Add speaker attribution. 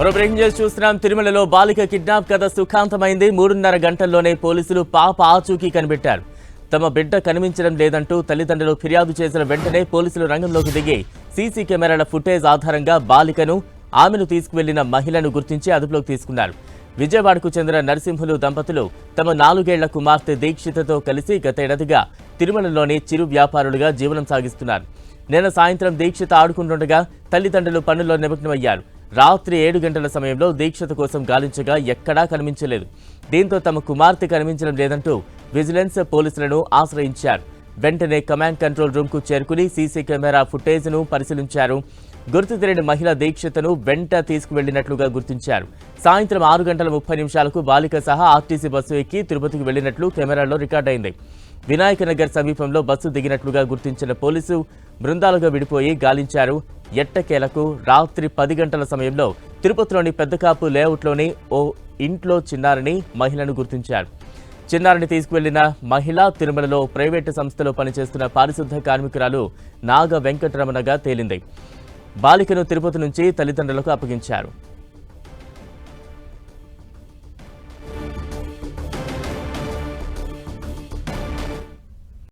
Speaker 1: మరో breaking news చూస్తున్నాం. తిరుమలలో బాలిక కిడ్నాప్ కథ సుఖాంతమైంది. మూడున్నర గంటల్లోనే పోలీసులు పాప ఆచూకీ కనిపెట్టారు. తమ బిడ్డ కనిపించడం లేదంటూ తల్లిదండ్రులు ఫిర్యాదు చేసిన వెంటనే పోలీసులు రంగంలోకి దిగి సీసీ కెమెరాల ఫుటేజ్ ఆధారంగా బాలికను ఆమెను తీసుకువెళ్ళిన మహిళను గుర్తించి అదుపులోకి తీసుకున్నారు. విజయవాడకు చెందిన నరసింహులు దంపతులు తమ నాలుగేళ్ళ కుమార్తె దీక్షితతో కలిసి గతేడాదిగా తిరుమలలోని చిరు వ్యాపారులుగా జీవనం సాగిస్తున్నారు. నిన్న సాయంత్రం దీక్షిత ఆడుకుంటుండగా తల్లిదండ్రులు పనుల్లో నిమగ్నమయ్యారు. రాత్రి ఏడు గంటల సమయంలో దీక్షత కోసం గాలించగా ఎక్కడా కనిపించలేదు. దీంతో తమ కుమార్తె కనిపించడం లేదంటూ విజిలెన్స్ పోలీసులను ఆశ్రయించారు. వెంటనే కమాండ్ కంట్రోల్ రూమ్కు చేరుకుని సీసీ కెమెరా ఫుటేజ్ను పరిశీలించారు. గుర్తు తెలియని మహిళ దీక్షతను వెంట తీసుకువెళ్ళినట్లుగా గుర్తించారు. సాయంత్రం ఆరు గంటల ముప్పై నిమిషాలకు బాలిక సహా ఆర్టీసీ బస్సు ఎక్కి తిరుపతికి వెళ్ళినట్లు కెమెరాలో రికార్డైంది. వినాయక నగర్ సమీపంలో బస్సు దిగినట్లుగా గుర్తించిన పోలీసు బృందాలుగా విడిపోయి గాలించారు. ఎట్టకేలకు రాత్రి పది గంటల సమయంలో తిరుపతిలోని పెద్దకాపు లేఅవుట్లోని ఓ ఇంట్లో చిన్నారిని మహిళను గుర్తించారు. చిన్నారిని తీసుకువెళ్ళిన మహిళ తిరుమలలో ప్రైవేటు సంస్థలో పనిచేస్తున్న పారిశుద్ధ కార్మికురాలు నాగ వెంకటరమణగా తేలింది. బాలికను తిరుపతి నుంచి తల్లిదండ్రులకు అప్పగించారు.